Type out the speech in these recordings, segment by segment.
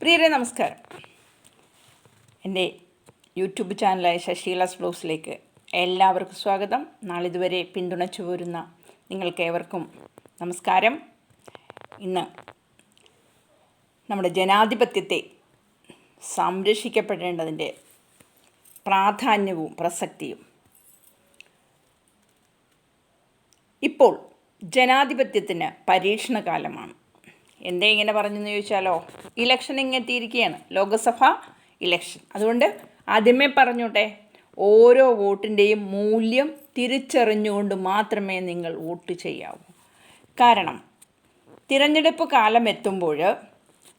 പ്രിയരെ നമസ്കാരം. എന്റെ യൂട്യൂബ് ചാനലായ ശശീലാസ് ബ്ലോഗ്സിലേക്ക് എല്ലാവർക്കും സ്വാഗതം. നാളിതുവരെ പിന്തുണച്ചു പോരുന്ന നിങ്ങൾക്കേവർക്കും നമസ്കാരം. ഇന്ന് നമ്മുടെ ജനാധിപത്യത്തെ സംരക്ഷിക്കപ്പെടേണ്ടതിന്റെ പ്രാധാന്യവും പ്രസക്തിയും. ഇപ്പോൾ ജനാധിപത്യത്തിന് പരീക്ഷണകാലമാണ്. എന്തേ ഇങ്ങനെ പറഞ്ഞെന്ന് ചോദിച്ചാലോ? ഇലക്ഷൻ ഇങ്ങെത്തിയിരിക്കുകയാണ് ലോക്സഭ ഇലക്ഷൻ അതുകൊണ്ട് ആദ്യമേ പറഞ്ഞോട്ടെ ഓരോ വോട്ടിന്റെയും മൂല്യം തിരിച്ചറിഞ്ഞുകൊണ്ട് മാത്രമേ നിങ്ങൾ വോട്ട് ചെയ്യാവൂ. കാരണം തിരഞ്ഞെടുപ്പ് കാലം എത്തുമ്പോൾ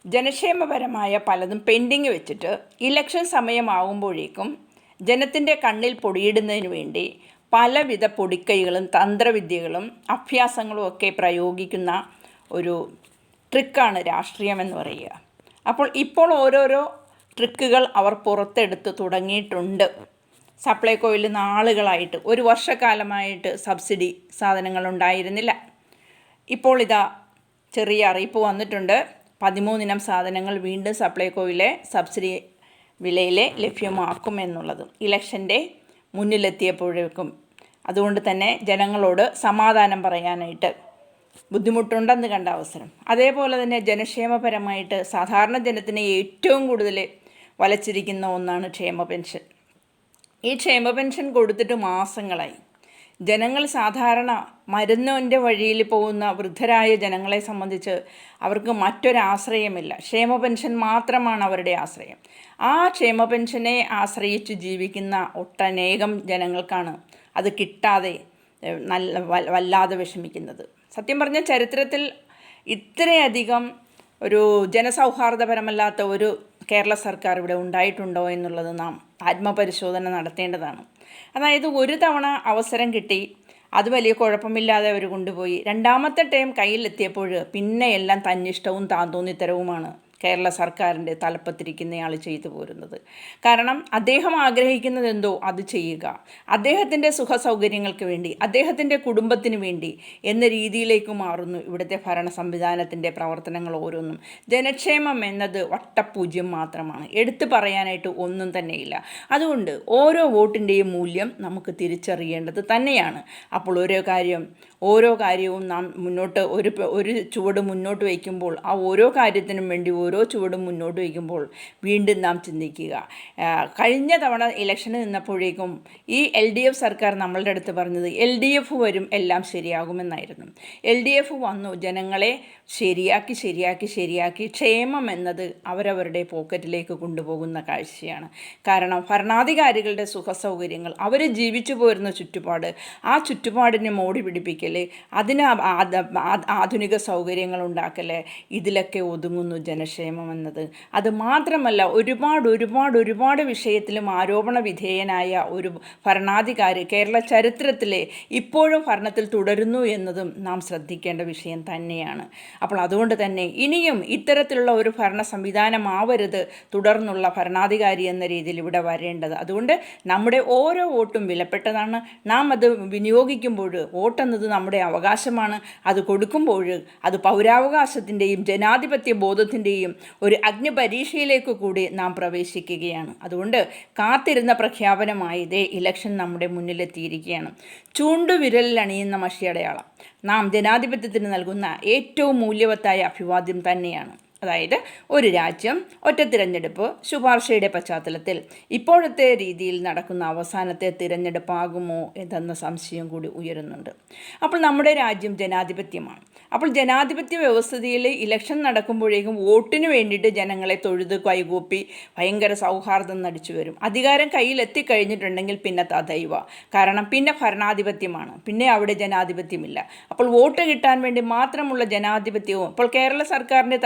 ജനക്ഷേമപരമായ പലതും പെൻഡിങ് വെച്ചിട്ട് ഇലക്ഷൻ സമയമാകുമ്പോഴേക്കും ജനത്തിന്റെ കണ്ണിൽ പൊടിയിടുന്നതിന് വേണ്ടി പലവിധ പൊടിക്കൈകളും തന്ത്രവിദ്യകളും അഭ്യാസങ്ങളും ഒക്കെ പ്രയോഗിക്കുന്ന ഒരു ട്രിക്കാണ് രാഷ്ട്രീയം എന്ന് പറയുക. അപ്പോൾ ഇപ്പോൾ ഓരോരോ ട്രിക്കുകൾ അവർ പുറത്തെടുത്ത് തുടങ്ങിയിട്ടുണ്ട്. സപ്ലൈകോയിൽ നാളുകളായിട്ട് ഒരു വർഷക്കാലമായിട്ട് സബ്സിഡി സാധനങ്ങൾ ഉണ്ടായിരുന്നില്ല ഇപ്പോൾ ഇതാ ചെറിയ അറിയിപ്പ് വന്നിട്ടുണ്ട്. പതിമൂന്നിനം സാധനങ്ങൾ വീണ്ടും സപ്ലൈകോയിലെ സബ്സിഡി വിലയിലെ ലഭ്യമാക്കുമെന്നുള്ളത് ഇലക്ഷന്റെ മുന്നിലെത്തിയപ്പോഴേക്കും. അതുകൊണ്ട് തന്നെ ജനങ്ങളോട് സമാധാനം പറയാനായിട്ട് ബുദ്ധിമുട്ടുണ്ടെന്ന് കണ്ട അവസരം. അതേപോലെ തന്നെ ജനക്ഷേമപരമായിട്ട് സാധാരണ ജനത്തിനെ ഏറ്റവും കൂടുതൽ വലച്ചിരിക്കുന്ന ഒന്നാണ് ക്ഷേമ പെൻഷൻ. ഈ ക്ഷേമ പെൻഷൻ കൊടുത്തിട്ട് മാസങ്ങളായി. ജനങ്ങൾ സാധാരണ മരുന്നിന്റെ വഴിയിൽ പോകുന്ന വൃദ്ധരായ ജനങ്ങളെ സംബന്ധിച്ച് അവർക്ക് മറ്റൊരാശ്രയമില്ല. ക്ഷേമ പെൻഷൻ മാത്രമാണ് അവരുടെ ആശ്രയം. ആ ക്ഷേമ പെൻഷനെ ആശ്രയിച്ച് ജീവിക്കുന്ന ഒട്ടനേകം ജനങ്ങൾക്കാണ് അത് കിട്ടാതെ നല്ല വല്ലാതെ വിഷമിക്കുന്നത്. സത്യം പറഞ്ഞ ചരിത്രത്തിൽ ഇത്രയധികം ഒരു ജനസൗഹാർദ്ദപരമല്ലാത്ത ഒരു കേരള സർക്കാർ ഇവിടെ ഉണ്ടായിട്ടുണ്ടോ എന്നുള്ളത് നാം ആത്മപരിശോധന നടത്തേണ്ടതാണ്. അതായത് ഒരു തവണ അവസരം കിട്ടി അത് വലിയ കുഴപ്പമില്ലാതെ അവർ കൊണ്ടുപോയി. രണ്ടാമത്തെ ടൈം കയ്യിലെത്തിയപ്പോൾ പിന്നെ എല്ലാം തന്നിഷ്ടവും താന്തോന്നിത്തരവുമാണ്. കേരള സർക്കാരിന്റെ തലപ്പത്തിരിക്കുന്നയാൾ ചെയ്തു പോരുന്നത്. കാരണം അദ്ദേഹം ആഗ്രഹിക്കുന്നത് എന്തോ അത് ചെയ്യുക. അദ്ദേഹത്തിന്റെ സുഖ സൗകര്യങ്ങൾക്ക് വേണ്ടി അദ്ദേഹത്തിന്റെ കുടുംബത്തിന് വേണ്ടി എന്ന രീതിയിലേക്ക് മാറുന്നു ഇവിടുത്തെ ഭരണ സംവിധാനത്തിന്റെ പ്രവർത്തനങ്ങൾ ഓരോന്നും. ജനക്ഷേമം എന്നത് വട്ടപൂജ്യം മാത്രമാണ്. എടുത്തു പറയാനായിട്ട് ഒന്നും തന്നെയില്ല. അതുകൊണ്ട് ഓരോ വോട്ടിന്റെയും മൂല്യം നമുക്ക് തിരിച്ചറിയേണ്ടത് തന്നെയാണ്. അപ്പോൾ ഓരോ കാര്യം ഓരോ കാര്യവും നാം മുന്നോട്ട് ഒരു ഒരു ചുവട് മുന്നോട്ട് വയ്ക്കുമ്പോൾ ആ ഓരോ കാര്യത്തിനും വേണ്ടി ഓരോ ചുവടും മുന്നോട്ട് വയ്ക്കുമ്പോൾ വീണ്ടും നാം ചിന്തിക്കുക. കഴിഞ്ഞ തവണ ഇലക്ഷന് നിന്നപ്പോഴേക്കും ഈ എൽ ഡി എഫ് സർക്കാർ നമ്മളുടെ അടുത്ത് പറഞ്ഞത് എൽ ഡി എഫ് വരും എല്ലാം ശരിയാകുമെന്നായിരുന്നു. എൽ ഡി എഫ് വന്നു ജനങ്ങളെ ശരിയാക്കി ശരിയാക്കി ശരിയാക്കി ക്ഷേമം എന്നത് അവരവരുടെ പോക്കറ്റിലേക്ക് കൊണ്ടുപോകുന്ന കാഴ്ചയാണ്. കാരണം ഭരണാധികാരികളുടെ സുഖ സൗകര്യങ്ങൾ അവർ ജീവിച്ചു പോരുന്ന ചുറ്റുപാട് ആ ചുറ്റുപാടിനെ മോടി പിടിപ്പിക്കൽ അതിന് ആധുനിക സൗകര്യങ്ങൾ ഉണ്ടാക്കൽ ഇതിലൊക്കെ ഒതുങ്ങുന്നു ജനക്ഷേമം എന്നത് അത് മാത്രമല്ല ഒരുപാട് ഒരുപാട് ഒരുപാട് വിഷയത്തിലും ആരോപണ വിധേയനായ ഒരു ഭരണാധികാരി കേരള ചരിത്രത്തിലെ ഇപ്പോഴും ഭരണത്തിൽ തുടരുന്നു എന്നതും നാം ശ്രദ്ധിക്കേണ്ട വിഷയം തന്നെയാണ്. അപ്പോൾ അതുകൊണ്ട് തന്നെ ഇനിയും ഇത്തരത്തിലുള്ള ഒരു ഭരണ സംവിധാനമാവരുത് തുടർന്നുള്ള ഭരണാധികാരി എന്ന രീതിയിൽ ഇവിടെ വരേണ്ടത്. അതുകൊണ്ട് നമ്മുടെ ഓരോ വോട്ടും വിലപ്പെട്ടതാണ്. നാം അത് വിനിയോഗിക്കുമ്പോൾ വോട്ടെന്നത് നമ്മുടെ അവകാശമാണ്. അത് കൊടുക്കുമ്പോൾ അത് പൗരാവകാശത്തിന്റെയും ജനാധിപത്യ ബോധത്തിന്റെയും ഒരു അഗ്നിപരീക്ഷയിലേക്ക് കൂടി നാം പ്രവേശിക്കുകയാണ്. അതുകൊണ്ട് കാത്തിരുന്ന പ്രഖ്യാപനമായി ഇതേ ഇലക്ഷൻ നമ്മുടെ മുന്നിലെത്തിയിരിക്കുകയാണ്. ചൂണ്ടുവിരലിൽ അണിയുന്ന മഷിയടയാളം. നാം ജനാധിപത്യത്തിന് നൽകുന്ന ഏറ്റവും മൂല്യവത്തായ അഭിവാദ്യം തന്നെയാണ്. അതായത് ഒരു രാജ്യം ഒറ്റ തിരഞ്ഞെടുപ്പ് ശുപാർശയുടെ പശ്ചാത്തലത്തിൽ. ഇപ്പോഴത്തെ രീതിയിൽ നടക്കുന്ന അവസാനത്തെ തിരഞ്ഞെടുപ്പാകുമോ എന്ന സംശയം കൂടി ഉയരുന്നുണ്ട്. അപ്പോൾ നമ്മുടെ രാജ്യം ജനാധിപത്യമാണ്. അപ്പോൾ ജനാധിപത്യ വ്യവസ്ഥയിൽ ഇലക്ഷൻ നടക്കുമ്പോഴേക്കും വോട്ടിന് വേണ്ടിയിട്ട് ജനങ്ങളെ തൊഴുത് കൈകൂപ്പി ഭയങ്കര സൗഹാർദ്ദം നടിച്ചു വരും. അധികാരം കയ്യിൽ എത്തിക്കഴിഞ്ഞിട്ടുണ്ടെങ്കിൽ പിന്നെ തഥൈവ കാരണം പിന്നെ ഭരണാധിപത്യമാണ്. പിന്നെ അവിടെ ജനാധിപത്യമില്ല. അപ്പോൾ വോട്ട് കിട്ടാൻ വേണ്ടി മാത്രമുള്ള ജനാധിപത്യവും. ഇപ്പോൾ കേരള സർക്കാരിന്റെ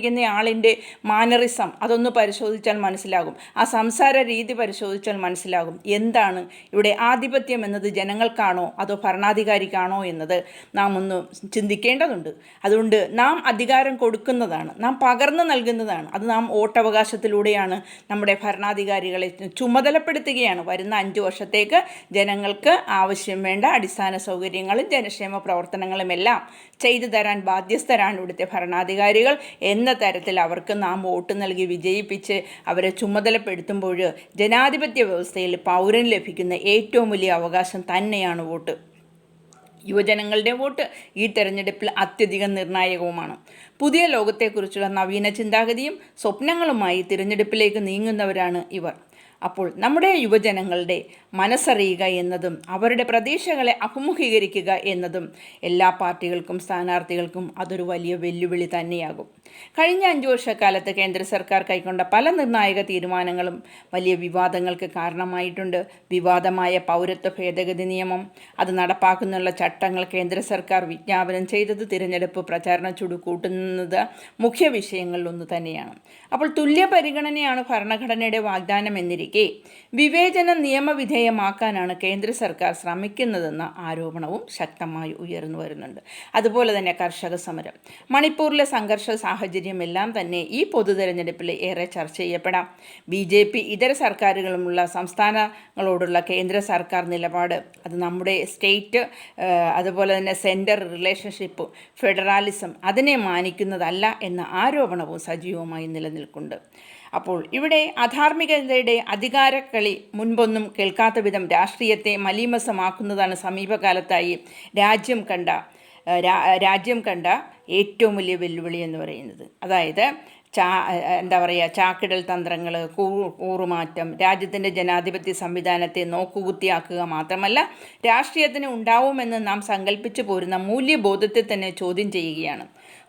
തലപ്പത്തിരിക്കുന്ന ആളിന്റെ മാനറിസം അതൊന്ന് പരിശോധിച്ചാൽ മനസ്സിലാകും. ആ സംസാര രീതി പരിശോധിച്ചാൽ മനസ്സിലാകും. എന്താണ് ഇവിടെ ആധിപത്യം എന്നത്? ജനങ്ങൾക്കാണോ അതോ ഭരണാധികാരിക്കാണോ എന്നത് നാം ഒന്ന് ചിന്തിക്കേണ്ടതുണ്ട്. അതുകൊണ്ട് നാം അധികാരം കൊടുക്കുന്നതാണ്. നാം പകർന്നു നൽകുന്നതാണ്. അത് നാം വോട്ടവകാശത്തിലൂടെയാണ് നമ്മുടെ ഭരണാധികാരികളെ ചുമതലപ്പെടുത്തുകയാണ്. വരുന്ന അഞ്ച് വർഷത്തേക്ക് ജനങ്ങൾക്ക് ആവശ്യം വേണ്ട അടിസ്ഥാന സൗകര്യങ്ങളും ജനക്ഷേമ പ്രവർത്തനങ്ങളുമെല്ലാം ചെയ്തു തരാൻ ബാധ്യസ്ഥരാണ് ഇവിടുത്തെ ഭരണാധികാരികൾ എന്ന എന്ന തരത്തിൽ അവർക്ക് നാം വോട്ട് നൽകി വിജയിപ്പിച്ച് അവരെ ചുമതലപ്പെടുത്തുമ്പോൾ ജനാധിപത്യ വ്യവസ്ഥയിൽ പൗരൻ ലഭിക്കുന്ന ഏറ്റവും വലിയ അവകാശം തന്നെയാണ് വോട്ട്. യുവജനങ്ങളുടെ വോട്ട് ഈ തെരഞ്ഞെടുപ്പിൽ അത്യധികം നിർണായകവുമാണ്. പുതിയ ലോകത്തെക്കുറിച്ചുള്ള നവീന ചിന്താഗതിയും സ്വപ്നങ്ങളുമായി തിരഞ്ഞെടുപ്പിലേക്ക് നീങ്ങുന്നവരാണ് ഇവർ. അപ്പോൾ നമ്മുടെ യുവജനങ്ങളുടെ മനസ്സറിയുക എന്നതും അവരുടെ പ്രതീക്ഷകളെ അഭിമുഖീകരിക്കുക എന്നതും എല്ലാ പാർട്ടികൾക്കും സ്ഥാനാർത്ഥികൾക്കും അതൊരു വലിയ വെല്ലുവിളി തന്നെയാകും. കഴിഞ്ഞ അഞ്ചു വർഷക്കാലത്ത് കേന്ദ്ര സർക്കാർ കൈക്കൊണ്ട പല നിർണായക തീരുമാനങ്ങളും വലിയ വിവാദങ്ങൾക്ക് കാരണമായിട്ടുണ്ട്. വിവാദമായ പൗരത്വ ഭേദഗതി നിയമം അത് നടപ്പാക്കുന്നുള്ള ചട്ടങ്ങൾ കേന്ദ്ര സർക്കാർ വിജ്ഞാപനം ചെയ്തത് തിരഞ്ഞെടുപ്പ് പ്രചാരണ ചുടു കൂട്ടുന്നത് മുഖ്യ വിഷയങ്ങളിലൊന്നു തന്നെയാണ്. അപ്പോൾ തുല്യ പരിഗണനയാണ് ഭരണഘടനയുടെ വാഗ്ദാനം എന്നിരിക്കെ വിവേചനം നിയമവിധേയമാക്കാനാണ് കേന്ദ്ര സർക്കാർ ശ്രമിക്കുന്നതെന്ന ആരോപണവും ശക്തമായി ഉയർന്നു വരുന്നുണ്ട്. അതുപോലെ തന്നെ കർഷക സമരം. മണിപ്പൂരിലെ സംഘർഷ സാഹചര്യമെല്ലാം തന്നെ ഈ പൊതു തെരഞ്ഞെടുപ്പിൽ ഏറെ ചർച്ച ചെയ്യപ്പെടാം. ബി ജെ പി ഇതര സർക്കാരുകളുമുള്ള സംസ്ഥാനങ്ങളോടുള്ള കേന്ദ്ര സർക്കാർ നിലപാട് അത് നമ്മുടെ സ്റ്റേറ്റ് അതുപോലെ തന്നെ സെന്റർ റിലേഷൻഷിപ്പ് ഫെഡറാലിസം അതിനെ മാനിക്കുന്നതല്ല എന്ന ആരോപണവും സജീവമായി നിലനിൽക്കുന്നുണ്ട്. അപ്പോൾ ഇവിടെ അധാർമികതയുടെ അധികാരക്കളി മുൻപൊന്നും കേൾക്കാത്ത വിധം രാഷ്ട്രീയത്തെ മലീമസമാക്കുന്നതാണ് സമീപകാലത്തായി രാജ്യം കണ്ട രാജ്യം കണ്ട ഏറ്റവും വലിയ വെല്ലുവിളി എന്ന് പറയുന്നത്. അതായത് ചാ എന്താ പറയുക ചാക്കിടൽ തന്ത്രങ്ങൾ കൂറുമാറ്റം രാജ്യത്തിന്റെ ജനാധിപത്യ സംവിധാനത്തെ നോക്കുകുത്തിയാക്കുക മാത്രമല്ല രാഷ്ട്രീയത്തിന് ഉണ്ടാവുമെന്ന് നാം സങ്കല്പിച്ചു പോരുന്ന മൂല്യബോധത്തെ തന്നെ ചോദ്യം ചെയ്യുകയാണ്.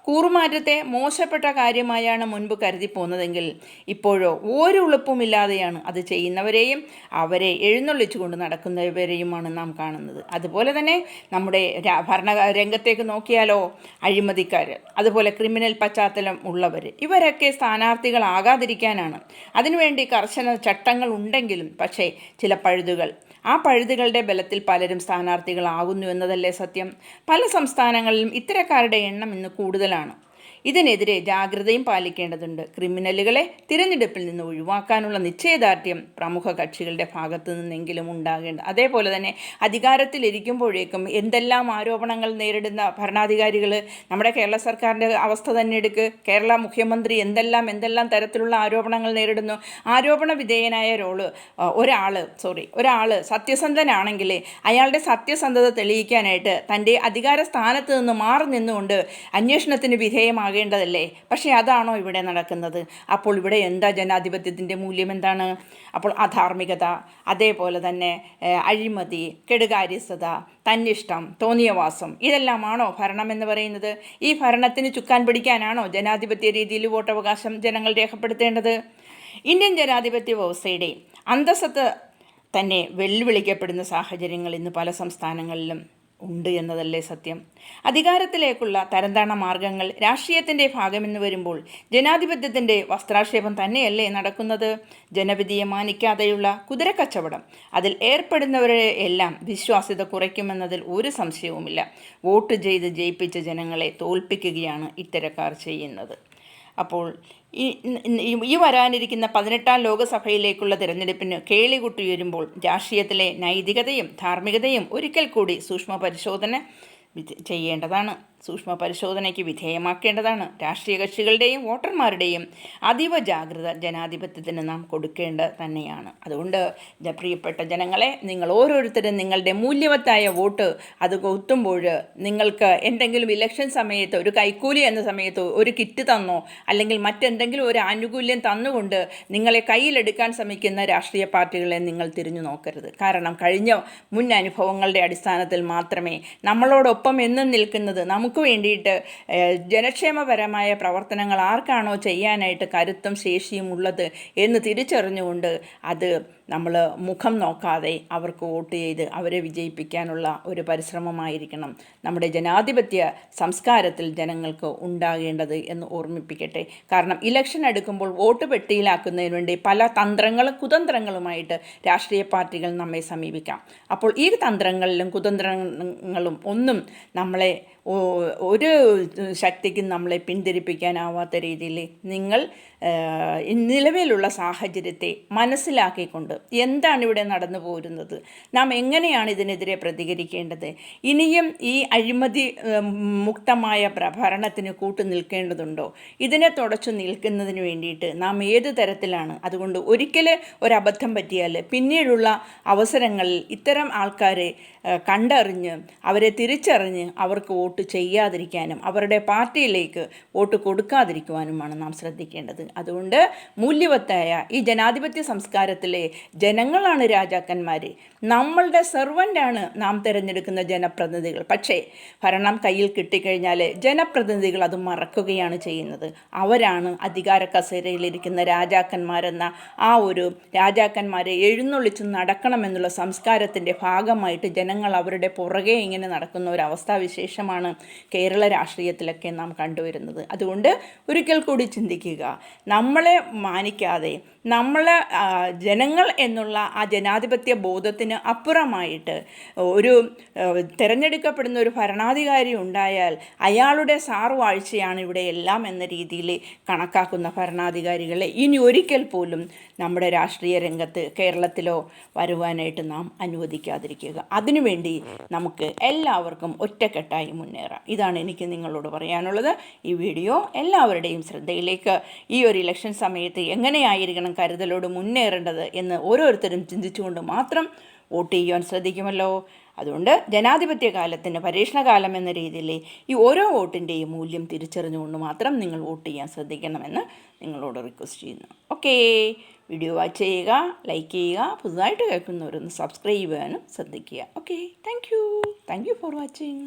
കൂറുമാറ്റത്തെ മോശപ്പെട്ട കാര്യമായാണ് മുൻപ് കരുതി പോന്നതെങ്കിൽ ഇപ്പോഴോ ഒരു ഉളുപ്പുമില്ലാതെയാണ് അത് ചെയ്യുന്നവരെയും അവരെ എഴുന്നള്ളിച്ചുകൊണ്ട് നടക്കുന്നവരെയുമാണ് നാം കാണുന്നത്. അതുപോലെ തന്നെ നമ്മുടെ ഭരണ രംഗത്തേക്ക് നോക്കിയാലോ അഴിമതിക്കാർ അതുപോലെ ക്രിമിനൽ പശ്ചാത്തലം ഉള്ളവർ ഇവരൊക്കെ സ്ഥാനാർത്ഥികളാകാതിരിക്കാനാണ്. അതിനുവേണ്ടി കർശന ചട്ടങ്ങൾ ഉണ്ടെങ്കിലും പക്ഷേ ചില പഴുതുകൾ ആ പഴുതുകളുടെ ബലത്തിൽ പലരും സ്ഥാനാർത്ഥികളാകുന്നു എന്നതല്ലേ സത്യം. പല സംസ്ഥാനങ്ങളിലും ഇത്തരക്കാരുടെ എണ്ണം ഇന്ന് കൂടുതലാണ്. ഇതിനെതിരെ ജാഗ്രതയും പാലിക്കേണ്ടതുണ്ട്. ക്രിമിനലുകളെ തിരഞ്ഞെടുപ്പിൽ നിന്ന് ഒഴിവാക്കാനുള്ള നിശ്ചയദാർഢ്യം പ്രമുഖ കക്ഷികളുടെ ഭാഗത്തു നിന്നെങ്കിലും ഉണ്ടാകേണ്ട അതേപോലെ തന്നെ അധികാരത്തിലിരിക്കുമ്പോഴേക്കും എന്തെല്ലാം ആരോപണങ്ങൾ നേരിടുന്ന ഭരണാധികാരികൾ നമ്മുടെ കേരള സർക്കാരിന്റെ അവസ്ഥ തന്നെ എടുക്ക്. കേരള മുഖ്യമന്ത്രി എന്തെല്ലാം എന്തെല്ലാം തരത്തിലുള്ള ആരോപണങ്ങൾ നേരിടുന്നു. ആരോപണ വിധേയനായ റോൾ ഒരാൾ സോറി ഒരാൾ സത്യസന്ധനാണെങ്കിൽ അയാളുടെ സത്യസന്ധത തെളിയിക്കാനായിട്ട് തന്റെ അധികാര സ്ഥാനത്ത് നിന്ന് മാറി നിന്നുകൊണ്ട് അന്വേഷണത്തിന് വിധേയമാകും ആകേണ്ടതല്ലേ? പക്ഷേ അതാണോ ഇവിടെ നടക്കുന്നത്? അപ്പോൾ ഇവിടെ എന്താ ജനാധിപത്യത്തിന്റെ മൂല്യം എന്താണ്? അപ്പോൾ അധാർമികത അതേപോലെ തന്നെ അഴിമതി കെടുകാര്യസ്ഥത തന്നിഷ്ടം തോന്നിയവാസം ഇതെല്ലാമാണോ ഭരണം എന്ന് പറയുന്നത്? ഈ ഭരണത്തിന് ചുക്കാൻ പിടിക്കാനാണോ ജനാധിപത്യ രീതിയിൽ വോട്ടവകാശം ജനങ്ങൾ രേഖപ്പെടുത്തേണ്ടത്? ഇന്ത്യൻ ജനാധിപത്യ വ്യവസ്ഥയുടെ അന്തസ്സത്ത് തന്നെ വെല്ലുവിളിക്കപ്പെടുന്ന സാഹചര്യങ്ങൾ ഇന്ന് പല സംസ്ഥാനങ്ങളിലും ഉണ്ട് എന്നതല്ലേ സത്യം? അധികാരത്തിലേക്കുള്ള തരംതാണ മാർഗങ്ങൾ രാഷ്ട്രീയത്തിന്റെ ഭാഗമെന്ന് വരുമ്പോൾ ജനാധിപത്യത്തിന്റെ വസ്ത്രാക്ഷേപം തന്നെയല്ലേ നടക്കുന്നത്? ജനവിധിയെ മാനിക്കാതെയുള്ള കുതിരക്കച്ചവടം അതിൽ ഏർപ്പെടുന്നവരെ എല്ലാം വിശ്വാസ്യത കുറയ്ക്കുമെന്നതിൽ ഒരു സംശയവുമില്ല. വോട്ട് ചെയ്ത് ജയിപ്പിച്ച ജനങ്ങളെ തോൽപ്പിക്കുകയാണ് ഇത്തരക്കാർ ചെയ്യുന്നത്. അപ്പോൾ ഈ ഈ വരാനിരിക്കുന്ന പതിനെട്ടാം ലോകസഭയിലേക്കുള്ള തിരഞ്ഞെടുപ്പിന് കേളികുട്ടിയുരുമ്പോൾ രാഷ്ട്രീയത്തിലെ നൈതികതയും ധാർമ്മികതയും ഒരിക്കൽ കൂടി സൂക്ഷ്മ പരിശോധന ചെയ്യേണ്ടതാണ്. സൂക്ഷ്മ പരിശോധനയ്ക്ക് വിധേയമാക്കേണ്ടതാണ്. രാഷ്ട്രീയ കക്ഷികളുടെയും വോട്ടർമാരുടെയും അതീവ ജാഗ്രത ജനാധിപത്യത്തിന് നാം കൊടുക്കേണ്ട തന്നെയാണ്. അതുകൊണ്ട് പ്രിയപ്പെട്ട ജനങ്ങളെ നിങ്ങൾ ഓരോരുത്തരും നിങ്ങളുടെ മൂല്യവത്തായ വോട്ട് അത് കൊത്തുമ്പോൾ നിങ്ങൾക്ക് എന്തെങ്കിലും ഇലക്ഷൻ സമയത്ത് ഒരു കൈക്കൂലി എന്ന സമയത്ത് ഒരു കിറ്റ് തന്നോ അല്ലെങ്കിൽ മറ്റെന്തെങ്കിലും ഒരു ആനുകൂല്യം തന്നുകൊണ്ട് നിങ്ങളെ കയ്യിലെടുക്കാൻ ശ്രമിക്കുന്ന രാഷ്ട്രീയ പാർട്ടികളെ നിങ്ങൾ തിരിഞ്ഞു നോക്കരുത്. കാരണം കഴിഞ്ഞ മുൻ അനുഭവങ്ങളുടെ അടിസ്ഥാനത്തിൽ മാത്രമേ നമ്മളോടൊപ്പം എന്നും നിൽക്കുന്നത് നമുക്ക് നമുക്ക് വേണ്ടിയിട്ട് ജനക്ഷേമപരമായ പ്രവർത്തനങ്ങൾ ആർക്കാണോ ചെയ്യാനായിട്ട് കരുത്തും ശേഷിയും ഉള്ളത് എന്ന് തിരിച്ചറിഞ്ഞുകൊണ്ട് അത് നമ്മൾ മുഖം നോക്കാതെ അവർക്ക് വോട്ട് ചെയ്ത് അവരെ വിജയിപ്പിക്കാനുള്ള ഒരു പരിശ്രമമായിരിക്കണം. നമ്മുടെ ജനാധിപത്യ സംസ്കാരത്തിൽ ജനങ്ങൾക്ക് ഉണ്ടാകേണ്ടത് എന്ന് ഓർമ്മിപ്പിക്കട്ടെ. കാരണം ഇലക്ഷൻ എടുക്കുമ്പോൾ വോട്ട് പെട്ടിയിലാക്കുന്നതിന് വേണ്ടി പല തന്ത്രങ്ങളും കുതന്ത്രങ്ങളുമായിട്ട് രാഷ്ട്രീയ പാർട്ടികൾ നമ്മെ സമീപിക്കാം. അപ്പോൾ ഈ തന്ത്രങ്ങളിലും കുതന്ത്രങ്ങളും ഒന്നും നമ്മളെ ഒരു ശക്തിക്കും നമ്മളെ പിന്തിരിപ്പിക്കാനാവാത്ത രീതിയിൽ നിങ്ങൾ നിലവിലുള്ള സാഹചര്യത്തെ മനസ്സിലാക്കിക്കൊണ്ട് എന്താണ് ഇവിടെ നടന്നു പോരുന്നത്? നാം എങ്ങനെയാണ് ഇതിനെതിരെ പ്രതികരിക്കേണ്ടത്? ഇനിയും ഈ അഴിമതി മുക്തമായ പ്രഭരണത്തിന് കൂട്ടു നിൽക്കേണ്ടതുണ്ടോ? ഇതിനെ തുടച്ചു നിൽക്കുന്നതിന് വേണ്ടിയിട്ട് നാം ഏത് തരത്തിലാണ്? അതുകൊണ്ട് ഒരിക്കൽ ഒരബദ്ധം പറ്റിയാൽ പിന്നീടുള്ള അവസരങ്ങളിൽ ഇത്തരം ആൾക്കാരെ കണ്ടറിഞ്ഞ് അവരെ തിരിച്ചറിഞ്ഞ് അവർക്ക് വോട്ട് ചെയ്യാതിരിക്കാനും അവരുടെ പാർട്ടിയിലേക്ക് വോട്ട് കൊടുക്കാതിരിക്കുവാനുമാണ് നാം ശ്രദ്ധിക്കേണ്ടത്. അതുകൊണ്ട് മൂല്യവത്തായ ഈ ജനാധിപത്യ സംസ്കാരത്തിലെ ജനങ്ങളാണ് രാജാക്കന്മാർ നമ്മളുടെ സെർവന്റാണ് നാം തിരഞ്ഞെടുക്കുന്ന ജനപ്രതിനിധികൾ. പക്ഷേ ഭരണം കയ്യിൽ കിട്ടിക്കഴിഞ്ഞാൽ ജനപ്രതിനിധികൾ അത് മറക്കുകയാണ് ചെയ്യുന്നത്. അവരാണ് അധികാര കസേരയിലിരിക്കുന്ന രാജാക്കന്മാരെന്ന ആ ഒരു രാജാക്കന്മാരെ എഴുന്നള്ളിച്ച് നടക്കണമെന്നുള്ള സംസ്കാരത്തിന്റെ ഭാഗമായിട്ട് ജനങ്ങൾ അവരുടെ പുറകെ ഇങ്ങനെ നടക്കുന്ന ഒരു അവസ്ഥാവിശേഷമാണ് കേരള രാഷ്ട്രീയത്തിലൊക്കെ നാം കണ്ടുവരുന്നത്. അതുകൊണ്ട് ഒരിക്കൽ കൂടി ചിന്തിക്കുക നമ്മളെ മാനിക്കാതെ നമ്മളെ ജനങ്ങൾ എന്നുള്ള ആ ജനാധിപത്യ ബോധത്തിന് അപ്പുറമായിട്ട് ഒരു തിരഞ്ഞെടുക്കപ്പെടുന്ന ഒരു ഭരണാധികാരി ഉണ്ടായാൽ അയാളുടെ സാറുവാഴ്ചയാണ് ഇവിടെ എല്ലാം എന്ന രീതിയിൽ കണക്കാക്കുന്ന ഭരണാധികാരികളെ ഇനി ഒരിക്കൽ പോലും നമ്മുടെ രാഷ്ട്രീയ രംഗത്ത് കേരളത്തിലോ വരുവാനായിട്ട് നാം അനുവദിക്കാതിരിക്കുക. അതിനുവേണ്ടി നമുക്ക് എല്ലാവർക്കും ഒറ്റക്കെട്ടായി മുന്നേറാം. ഇതാണ് എനിക്ക് നിങ്ങളോട് പറയാനുള്ളത്. ഈ വീഡിയോ എല്ലാവരുടെയും ശ്രദ്ധയിലേക്ക്. ഈ ഒരു ഇലക്ഷൻ സമയത്ത് എങ്ങനെയായിരിക്കണം കരുതലോട് മുന്നേറേണ്ടത് എന്ന് ഓരോരുത്തരും ചിന്തിച്ചുകൊണ്ട് മാത്രം വോട്ട് ചെയ്യുവാൻ ശ്രദ്ധിക്കുമല്ലോ. അതുകൊണ്ട് ജനാധിപത്യ കാലത്തിന് പരീക്ഷണകാലം എന്ന രീതിയിൽ ഈ ഓരോ വോട്ടിന്റെയും മൂല്യം തിരിച്ചറിഞ്ഞുകൊണ്ട് മാത്രം നിങ്ങൾ വോട്ട് ചെയ്യാൻ ശ്രദ്ധിക്കണമെന്ന് നിങ്ങളോട് റിക്വസ്റ്റ് ചെയ്യുന്നു. ഓക്കേ വീഡിയോ വാച്ച് ചെയ്യുക ലൈക്ക് ചെയ്യുക പുതുതായിട്ട് കേൾക്കുന്നവരൊന്ന് സബ്സ്ക്രൈബ് ചെയ്യാനും ശ്രദ്ധിക്കുക. Okay thank you thank you for watching